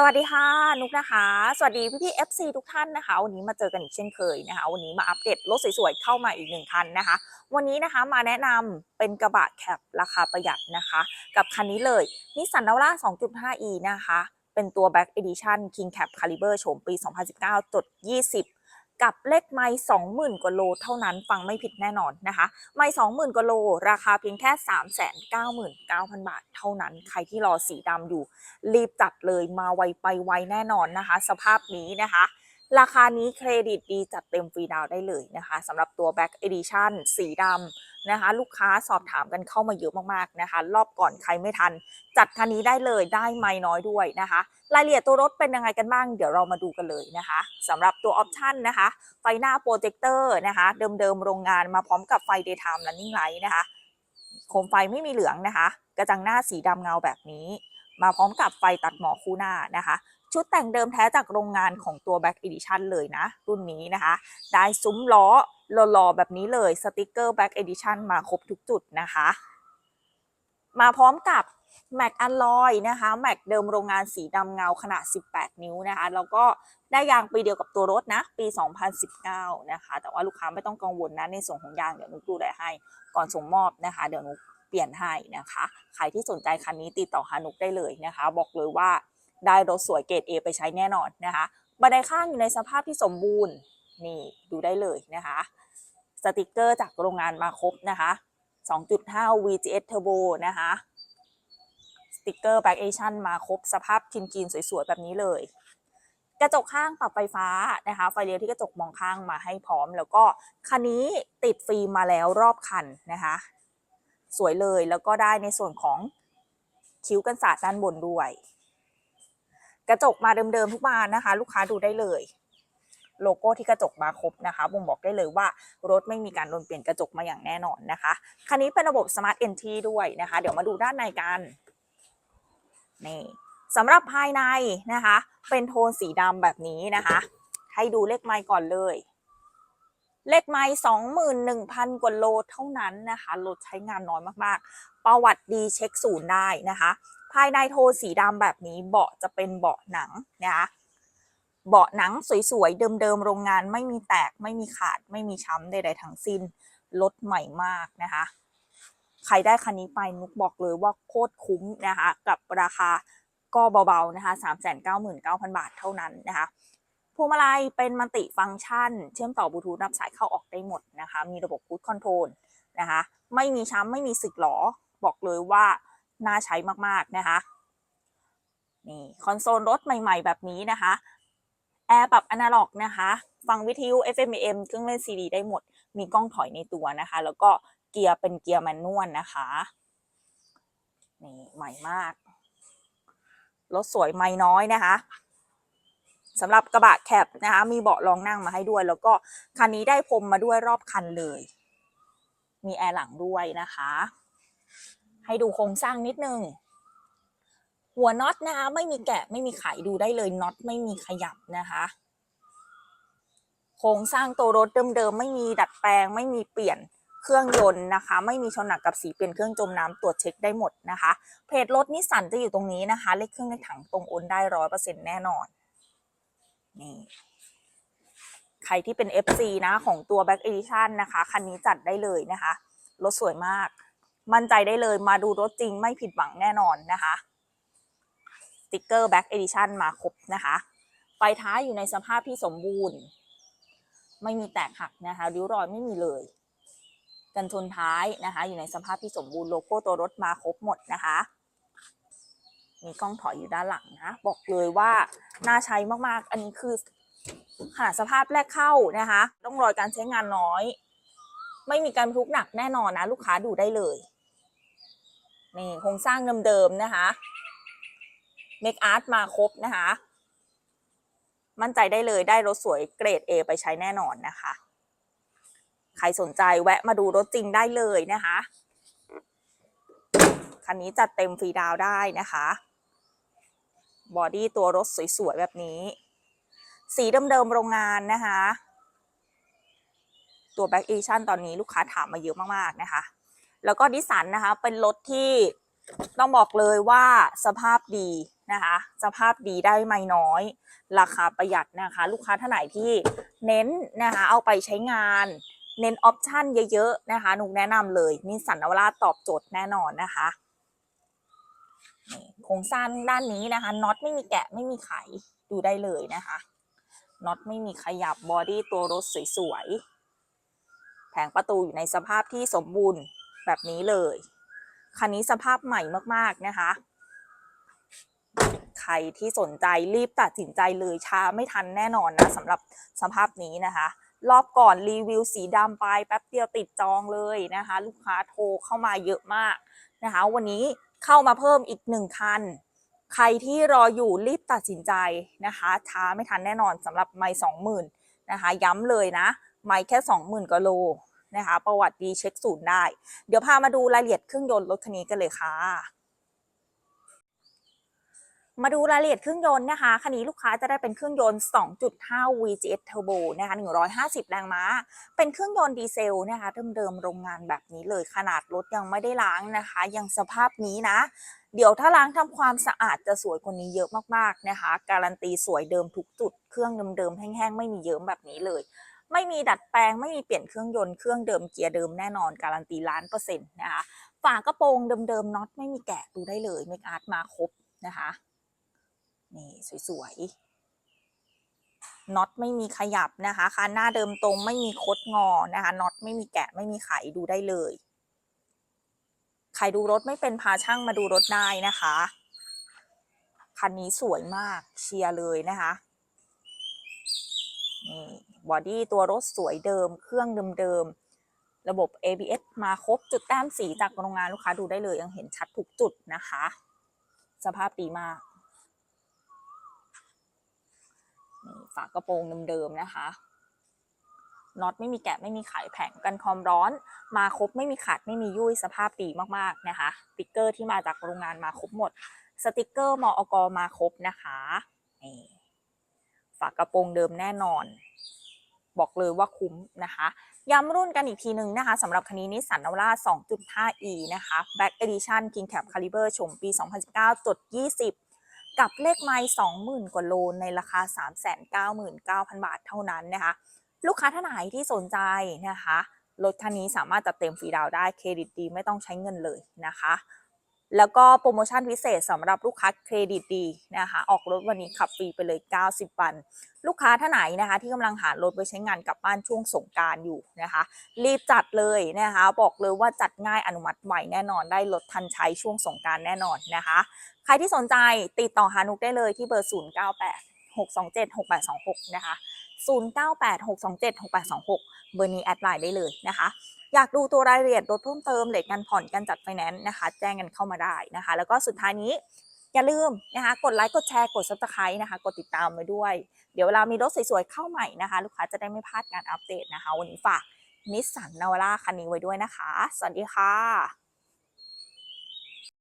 สวัสดีค่ะนุกนะคะ สวัสดีพี่พี่ FC ทุกท่านนะคะ วันนี้มาเจอกันอีกเช่นเคยนะคะ วันนี้มาอัปเดตรถสวยๆเข้ามาอีกหนึ่งคันนะคะ วันนี้นะคะมาแนะนำเป็นกระบะแคปราคาประหยัดนะคะ กับคันนี้เลยนิสสันนาวร่า 2.5e นะคะ เป็นตัว Black Edition King Cap Caliber โฉมปี 2019จด20 กับเลขไมล์20,000กว่าโลเท่านั้นฟังไม่ผิดแน่นอนนะคะ ไมล์20,000กว่าโล ราคาเพียงแค่399,000บาทเท่านั้น ใครที่รอสีดำอยู่ รีบจัดเลยมาไวไปไวแน่นอนนะคะ สภาพนี้นะคะราคานี้เครดิตดีจัดเต็มฟรีดาวได้เลยนะคะสำหรับตัว Back Edition สีดำ นะคะ ลูกค้าสอบถามกันเข้ามาเยอะมากๆนะคะ รอบก่อนใครไม่ทัน จัดคันนี้ได้เลยได้ไม่น้อยด้วยนะคะ รายละเอียดตัวรถเป็นยังไงกันบ้าง เดี๋ยวเรามาดูกันเลยนะคะสำหรับตัวออปชันนะคะ ไฟหน้าโปรเจคเตอร์นะคะ เดิมๆโรงงานมาพร้อมกับไฟ daytime running light นะคะโคมไฟไม่มีเหลืองนะคะ กระจังหน้าสีดำเงาแบบนี้ มาพร้อมกับไฟตัดหมอกคู่หน้านะคะ ชุดแต่งเดิมแท้จากโรงงานของตัว Back Edition เลยนะ รุ่นนี้นะคะ ได้ซุ้มล้อหล่อๆแบบนี้เลยสติกเกอร์ Back Edition มาครบทุกจุดนะคะ มาพร้อมกับแม็กอันลอยนะคะแม็กเดิมโรงงานสีดำเงาขนาด 18 นิ้วนะคะ แล้วก็ได้ยางปีเดียวกับตัวรถนะ ปี 2019 นะคะ แต่ว่าลูกค้าไม่ต้องกังวลนะในส่วนของยางเดี๋ยวนุกดูแลให้ ก่อนส่งมอบนะคะ เดี๋ยวนุกเปลี่ยนให้นะคะ ใครที่สนใจคันนี้ติดต่อหานุกได้เลยนะคะ บอกเลยว่า ได้รถสวยเกรด A ไปใช้แน่นอนนะคะบันไดข้างอยู่ในสภาพที่สมบูรณ์นี่ดูได้เลยนะคะสติกเกอร์จากโรงงานมาครบนะคะ 2.5 VGS Turbo นะคะสติกเกอร์ Back Asian มาครบสภาพคินกินสวยๆ แบบนี้เลย กระจกข้างปรับไฟฟ้านะคะ ไฟเลี้ยวที่กระจกมองข้างมาให้พร้อม แล้วก็คันนี้ติดฟิล์มมาแล้วรอบคันนะคะ สวยเลยแล้วก็ได้ในส่วนของคิ้วกันศาสตร์ด้านบนด้วย กระจกมาเดิมๆทุกบานนะคะ ลูกค้าดูได้เลย โลโก้ที่กระจกมาครบนะคะบ่งบอกได้เลยว่ารถไม่มีการโดนเปลี่ยนกระจกมาอย่างแน่นอนนะคะ คันนี้เป็นระบบ Smart Entry ด้วยนะคะ เดี๋ยวมาดูด้านในกันนี่สำหรับภายในนะคะ เป็นโทนสีดำแบบนี้นะคะ ให้ดูเลขไมล์ก่อนเลยเลขไมล์สองหมื่นหนึ่งพันกว่าโลเท่านั้นนะคะ รถใช้งานน้อยมากๆ ประวัติดีเช็คศูนย์ได้นะคะายในโทนสีดำแบบนี้เบาะจะเป็นเบาะหนังนะคะเบาะหนังสวยๆ เดิมๆ โรงงานไม่มีแตกไม่มีขาดไม่มีช้ำใดๆทั้งสิ้นรถใหม่มากนะคะ ใครได้คันนี้ไปนุกบอกเลยว่าโคตรคุ้มนะคะ กับราคาก็เบาๆนะคะ 399,000 บาทเท่านั้นนะคะพวงมาลัยเป็นมัลติฟังก์ชัน เชื่อมต่อบลูทูธนับสายเข้าออกได้หมดนะคะ มีระบบคูดคอนโทรลนะคะ ไม่มีช้ำไม่มีสึกหรอ บอกเลยว่า น่าใช้มากๆนะคะนี่คอนโซลรถใหม่ ๆ แบบนี้นะคะแอร์ปรับอนาล็อกนะคะ ฟังวิทยุ FM AM เครื่องเล่นซีดีได้หมด มีกล้องถอยในตัวนะคะ แล้วก็เกียร์เป็นเกียร์แมนนวลนะคะนี่ใหม่มาก รถสวยไม่น้อยนะคะสำหรับกระบะแคปนะคะ มีเบาะรองนั่งมาให้ด้วย แล้วก็คันนี้ได้พรมมาด้วยรอบคันเลย มีแอร์หลังด้วยนะคะ ให้ดูโครงสร้างนิดนึง หัวน็อตนะคะไม่มีแกะไม่มีไขดูได้เลยน็อตไม่มีขยับนะคะ โครงสร้างตัวรถเดิมๆไม่มีดัดแปลง ไม่มีเปลี่ยนเครื่องยนต์นะคะ ไม่มีชนหนักกับสีเปลี่ยนเครื่องจมน้ำตรวจเช็คได้หมดนะคะ เพจรถนิสสันจะอยู่ตรงนี้นะคะ เลขเครื่องในถังตรงโอนได้ร้อยเปอร์เซ็นต์แน่นอนนี่ใครที่เป็น FC นะของตัว Back Edition นะคะ คันนี้จัดได้เลยนะคะ รถสวยมาก มั่นใจได้เลยมาดูรถจริงไม่ผิดหวังแน่นอนนะคะสติกเกอร์ Back Edition มาครบนะคะไฟท้ายอยู่ในสภาพที่สมบูรณ์ ไม่มีแตกหักนะคะริ้วรอยไม่มีเลย กันชนท้ายนะคะ อยู่ในสภาพที่สมบูรณ์โลโก้ตัวรถมาครบหมดนะคะ มีกล้องถอยอยู่ด้านหลังนะ บอกเลยว่าน่าใช้มากๆ อันนี้คือขนาดสภาพแรกเข้านะคะ ต้องรอยการใช้งานน้อย ไม่มีการบรรทุกหนักแน่นอนนะ ลูกค้าดูได้เลย นี่โครงสร้างเดิมๆนะคะเมคอาร์ตมาครบนะคะ มั่นใจได้เลยได้รถสวยเกรด A ไปใช้แน่นอนนะคะ ใครสนใจแวะมาดูรถจริงได้เลยนะคะคันนี้จัดเต็มฟรีดาวได้นะคะบอดี้ตัวรถสวยๆแบบนี้ สีเดิมๆโรงงานนะคะ ตัว Back Edition ตอนนี้ลูกค้าถามมาเยอะมากๆนะคะ แล้วก็ดิสันนะคะ เป็นรถที่ต้องบอกเลยว่าสภาพดีนะคะ สภาพดีได้ไม่น้อย ราคาประหยัดนะคะ ลูกค้าท่านไหนที่เน้นนะคะเอาไปใช้งาน เน้นออปชันเยอะๆนะคะนุกแนะนำเลยนิสสันนวราตอบโจทย์แน่นอนนะคะนี่โครงสร้างด้านนี้นะคะน็อตไม่มีแกะไม่มีไขดูได้เลยนะคะน็อตไม่มีขยับบอดี้ตัวรถสวยๆแผงประตูอยู่ในสภาพที่สมบูรณ์ แบบนี้เลย คันนี้สภาพใหม่มากๆนะคะ ใครที่สนใจรีบตัดสินใจเลยช้าไม่ทันแน่นอนนะสำหรับสภาพนี้นะคะ รอบก่อนรีวิวสีดำไปแป๊บเดียวติดจองเลยนะคะ ลูกค้าโทรเข้ามาเยอะมากนะคะ วันนี้เข้ามาเพิ่มอีกหนึ่งคันใครที่รออยู่รีบตัดสินใจนะคะ ช้าไม่ทันแน่นอนสำหรับไม่สองหมื่นนะคะ ย้ำเลยนะ ไม่แค่สองหมื่นกว่าโล นะคะ ประวัติดีเช็คศูนย์ได้ เดี๋ยวพามาดูรายละเอียดเครื่องยนต์รถคันนี้กันเลยค่ะมาดูรายละเอียดเครื่องยนต์นะคะ คันนี้ลูกค้าจะได้เป็นเครื่องยนต์ 2.5 VGS Turbo นะคะ 150 แรงม้า เป็นเครื่องยนต์ดีเซลนะคะ เดิมๆ โรงงานแบบนี้เลย ขนาดรถยังไม่ได้ล้างนะคะ ยังสภาพนี้นะ เดี๋ยวถ้าล้างทำความสะอาดจะสวยกว่านี้เยอะมากๆนะคะ การันตีสวยเดิมทุกจุด เครื่องเดิมๆ แห้งๆ ไม่มีเยิ้มแบบนี้เลย ไม่มีดัดแปลง ไม่มีเปลี่ยนเครื่องยนต์ เครื่องเดิมเกียร์เดิมแน่นอนการันตีล้านเปอร์เซ็นต์นะคะ ฝากระโปรงเดิมๆน็อตไม่มีแกะดูได้เลยเมคอาร์ตมาครบนะคะ นี่สวยๆ น็อตไม่มีขยับนะคะคันหน้าเดิมตรงไม่มีคดงอนะคะน็อตไม่มีแกะไม่มีไขดูได้เลย ใครดูรถไม่เป็นพาช่างมาดูรถได้นะคะคันนี้สวยมากเชียร์เลยนะคะนี่ บอดี้ตัวรถสวยเดิม เครื่องเดิมๆ ระบบ ABS มาครบจุดแต้มสีจากโรงงานลูกค้าดูได้เลยยังเห็นชัดทุกจุดนะคะ สภาพดีมากฝากระโปรงเดิมๆนะคะน็อตไม่มีแกะไม่มีไขแผงกันความร้อน มาครบไม่มีขาดไม่มียุ่ยสภาพดีมากๆนะคะสติกเกอร์ที่มาจากโรงงานมาครบหมด สติกเกอร์มอกมาครบนะคะนี่ฝากระโปรงเดิมแน่นอน บอกเลยว่าคุ้มนะคะ ย้ำรุ่นกันอีกทีหนึ่งนะคะสำหรับคันนี้นิสสันนวร่า 2.5e นะคะ Back Edition King Cab Caliber ชมปี 2019จด20 กับเลขไมล์20,000 กว่าโลในราคา 399,000 บาทเท่านั้นนะคะ ลูกค้าท่านไหนที่สนใจนะคะ รถคันนี้สามารถจัดเต็มฟรีดาวได้เครดิตดีไม่ต้องใช้เงินเลยนะคะ แล้วก็โปรโมชั่นพิเศษสำหรับลูกค้าเครดิตดีนะคะออกรถวันนี้ขับฟรีไปเลย 90 วัน ลูกค้าท่านไหนนะคะ ที่กำลังหารถไปใช้งานกลับบ้านช่วงสงการอยู่นะคะ รีบจัดเลยนะคะ บอกเลยว่าจัดง่ายอนุมัติไวแน่นอนได้รถทันใช้ช่วงสงการแน่นอนนะคะ ใครที่สนใจติดต่อหานุกได้เลยที่เบอร์ 098 627 6826 นะคะ 098 627 6826 เบอร์นี้แอดไลน์ได้เลยนะคะ อยากดูตัวรายละเอียดรถเพิ่มเติมเลทการผ่อนการจัดไฟแนนซ์นะคะ แจ้งกันเข้ามาได้นะคะ แล้วก็สุดท้ายนี้อย่าลืมนะคะกดไลค์กดแชร์กด subscribe นะคะ กดติดตามไว้ด้วย เดี๋ยวเวลามีรถสวยๆเข้าใหม่นะคะ ลูกค้าจะได้ไม่พลาดการอัปเดตนะคะ วันนี้ฝากนิสสันนาวาร่าคันนี้ไว้ด้วยนะคะ สวัสดีค่ะ